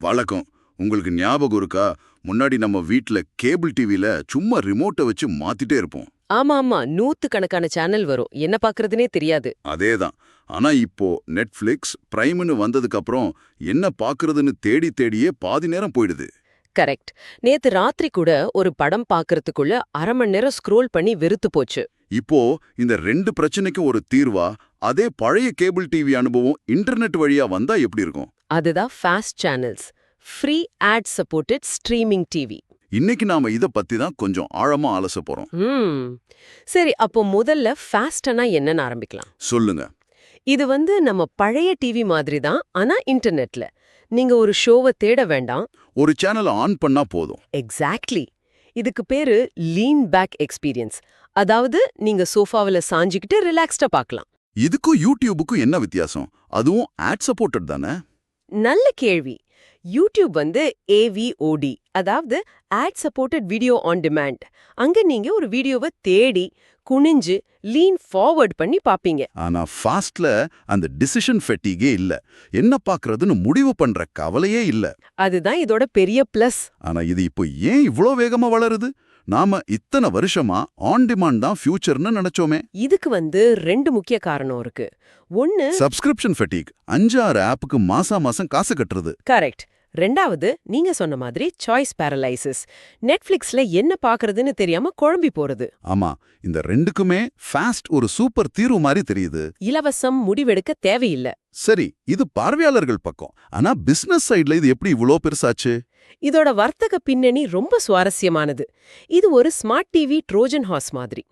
வழக்கம். உங்களுக்கு ஞாபகம் இருக்கா? முன்னாடி நம்ம வீட்ல கேபிள் டிவில சும்மா ரிமோட்டை வச்சு மாத்திட்டே இருப்போம். ஆமா ஆமா நூத்து கணக்கான சேனல் வரும். என்ன பாக்குறதுனே தெரியாது. அதேதான். ஆனா இப்போ நெட்ஃபிளிக்ஸ் பிரைம்னு வந்ததுக்கு அப்புறம் என்ன பாக்குறதுன்னு தேடி தேடியே பாதி நேரம் போயிடுது. கரெக்ட் நேத்து ராத்திரி கூட ஒரு படம் பாக்குறதுக்குள்ள அரை மணி நேரம் ஸ்க்ரோல் பண்ணி வெறுத்து போச்சு. இப்போ இந்த ரெண்டு பிரச்சனைக்கும் ஒரு தீர்வா? அதே பழைய கேபிள் டிவி அனுபவம் இன்டர்நெட் வழியா வந்தா எப்படி இருக்கும்? அதுதான் FAST channels free ad supported streaming TV இன்னைக்கு நாம இத பத்தி தான் கொஞ்சம் ஆழமா அலச போறோம். சரி அப்போ முதல்ல ஃபாஸ்டனா என்னன்னு ஆரம்பிக்கலாம். சொல்லுங்க. இது வந்து நம்ம பழைய டிவி மாதிரி தான் ஆனா இன்டர்நெட்ல நீங்க ஒரு ஷோவை தேட வேண்டாம். ஒரு சேனலை ஆன் பண்ணா போதும். எக்ஸாக்ட்லி இதுக்கு பேரு லீன் பேக் எக்ஸ்பீரியன்ஸ் அதாவது நீங்க சோஃபாவுல சாஞ்சிக்கிட்டு ரிலாக்ஸ்டா பார்க்கலாம் இதுக்கும் யூடியூபுக்கும் என்ன வித்தியாசம்? அதுவும் ஆட் சப்போர்ட்டட் தானே? நல்ல கேள்வி. யூடியூப் வந்து ஏவிஓடி அதாவது ad supported video on demand அங்க நீங்க ஒரு வீடியோவை தேடி குனிஞ்சு லீன் ஃபார்வர்ட் பண்ணி பாப்பீங்க. ஆனா ஃபாஸ்ட்ல அந்த டிசிஷன் ஃபெட்டிகே இல்ல. என்ன பாக்குறதுன்னு முடிவு பண்ற கவலையே இல்ல. அதுதான் இதோட பெரிய பிளஸ் ஆனா இது இப்போ ஏன் இவ்ளோ வேகமா வளருது? நாம இத்தனை வருஷமா ஆன் டிமாண்ட் தான் ஃபியூச்சர்னு நினைச்சோமே. இதுக்கு வந்து ரெண்டு முக்கிய காரணம் இருக்கு. ஒன்னு சப்ஸ்கிரிப்ஷன் ஃபெட்டிக் அஞ்சாறு ஆப்புக்கு மாசா மாசம் காசு கட்டுறது. கரெக்ட் ரெண்டாவது நீங்க சொன்ன மாதிரி சாய்ஸ் பேரலைசிஸ் நெட்ஃபிளிக்ஸ்ல என்ன பாக்குறதுன்னு தெரியாம குழம்பி போறது. ஆமா இந்த ரெண்டுக்குமே ஃபாஸ்ட் ஒரு சூப்பர் தீர்வு மாதிரி தெரியுது. இலவசம் முடிவெடுக்க தேவையில்ல. சரி இது பார்வையாளர்கள் பக்கம். ஆனா பிசினஸ் சைடுல இது எப்படி இவ்ளோ பெருசாச்சு? இதோட வர்த்தக பின்னணி ரொம்ப சுவாரஸ்யமானது. இது ஒரு ஸ்மார்ட் டிவி ட்ரோஜன் ஹார்ஸ் மாதிரி.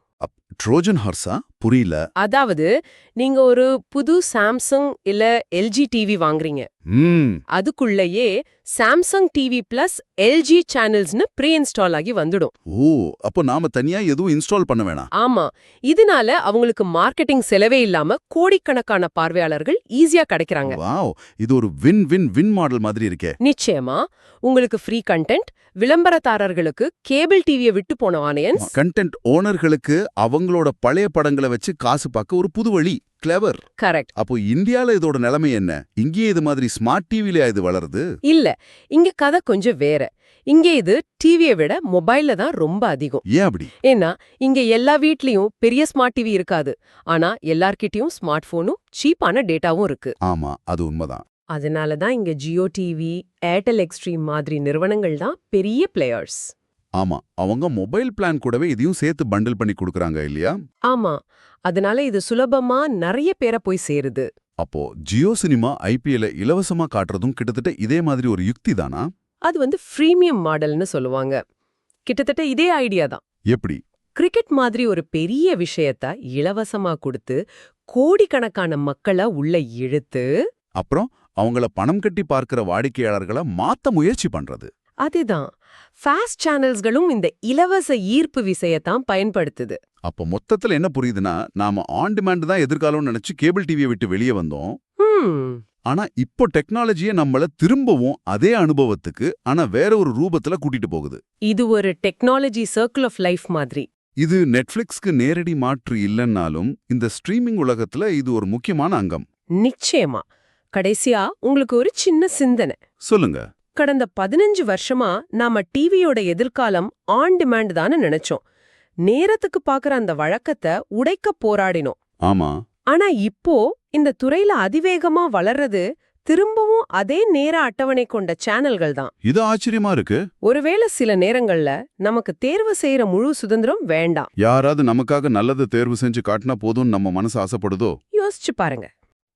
ட்ரோஜன் ஹார்ஸா புரியல. அதாவது நீங்க ஒரு புது சாம்சங் இல்ல எல்ஜி டிவி வாங்குறீங்க. அதுக்குள்ளேயே சாம்சங் டிவி பிளஸ் எல்ஜி சேனல்ஸ்னு ப்ரீ இன்ஸ்டால் ஆகி வந்துடும். ஓ அப்போ நாம தனியா எதுவும் இன்ஸ்டால் பண்ண வேணாம். ஆமா. இதனால அவங்களுக்கு மார்க்கெட்டிங் செலவே இல்லாம கோடிக்கணக்கான பார்வையாளர்கள் ஈஸியா கிடைக்கிறாங்க. வாவ் இது ஒரு வின் வின் வின் மாடல் மாதிரி இருக்கே. நிச்சயமா. உங்களுக்கு ஃப்ரீ கண்டென்ட் விளம்பரதாரர்களுக்கு கேபிள் டிவியை விட்டு போன ஆனியன்ஸ் கண்டென்ட் ஓனர்களுக்கு அவங்களோட பழைய படங்களை வச்சு காசு பார்க்க ஒரு புது வழி கிளவர் கரெக்ட் அப்போ இந்தியால இதோட நிலைமை என்ன? இங்கேயே இது மாதிரி ஸ்மார்ட் டிவில இது வளருது? இல்ல இங்க கதை கொஞ்சம் வேற. இங்க இது டிவியை விட மொபைல்ல தான் ரொம்ப அதிகம். ஏன் அப்படி? ஏன்னா இங்க எல்லா வீட்லயும் பெரிய ஸ்மார்ட் டிவி இருக்காது. ஆனா எல்லார்கிட்டயும் ஸ்மார்ட் போனும் சீப்பான டேட்டாவும் இருக்கு. ஆமா அது உண்மைதான். அதனால தான் இங்க ஜியோ டிவி ஏர்டெல் எக்ஸ்ட்ரீம் மாதிரி நிறுவனங்கள் தான் பெரிய பிளேயர்ஸ் ஆமா அவங்க மொபைல் பிளான் கூடவே இதையும் சேர்த்து பண்டில் பண்ணி கொடுக்கறாங்க இல்லையா? ஆமா அதனால இது சுலபமா நிறைய பேரை போய் சேருது. அப்போ ஜியோ சினிமா ஐபிஎல்ல இலவசமா காட்டுறதும் கிட்டத்தட்ட இதே மாதிரி ஒரு யுக்தி தானா? அது வந்து ஃப்ரீமியம் மாடல்னு சொல்லுவாங்க. கிட்டத்தட்ட இதே ஐடியா தான். எப்படி? கிரிக்கெட் மாதிரி ஒரு பெரிய விஷயத்த இலவசமா கொடுத்து கோடிக்கணக்கான மக்களை உள்ள இழுத்து அப்புறம் அவங்கள பணம் கட்டி பார்க்கிற வாடிக்கையாளர்களை மாத்த முயற்சி பண்றது. அதுதான். ஃபாஸ்ட் சேனல்ஸ்களும் இந்த இலவச ஈர்ப்பு விசையத்தான் பயன்படுத்துது. அப்போ மொத்தத்துல என்ன புரியுதுன்னா நாம ஆன் டிமாண்ட் தான் எதிர்காலம்னு நினைச்சு கேபிள் டிவியை விட்டு வெளியே வந்தோம். ஆனா இப்போ டெக்னாலஜியே நம்மள திரும்பவும் அதே அனுபவத்துக்கு ஆனா வேற ஒரு ரூபத்துல கூட்டிட்டு போகுது. இது ஒரு டெக்னாலஜி சர்க்கிள் ஆஃப் லைஃப் மாதிரி. இது நெட்ஃபிளிக்ஸ்க்கு நேரடி மாற்று இல்லைன்னாலும் இந்த ஸ்ட்ரீமிங் உலகத்துல இது ஒரு முக்கியமான அங்கம். நிச்சயமா. கடைசியா உங்களுக்கு ஒரு சின்ன சிந்தனை. சொல்லுங்க. கடந்த பதினஞ்சு வருஷமா நாம டிவியோட எதிர்காலம் ஆன் டிமாண்ட் தானே நினைச்சோம். நேரத்துக்கு பாக்குற அந்த வழக்கத்தை உடைக்க போராடினோம். ஆமா. ஆனா இப்போ இந்த துறையில அதிவேகமா வளர்றது திரும்பவும் அதே நேர அட்டவணை கொண்ட சேனல்கள் தான். இது ஆச்சரியமா இருக்கு. ஒருவேளை சில நேரங்கள்ல நமக்கு தேர்வு செய்யற முழு சுதந்திரம் வேண்டாம். யாராவது நமக்காக நல்லதை தேர்வு செஞ்சு காட்டினா போதும் நம்ம மனசு ஆசைப்படுதோ? யோசிச்சு பாருங்க.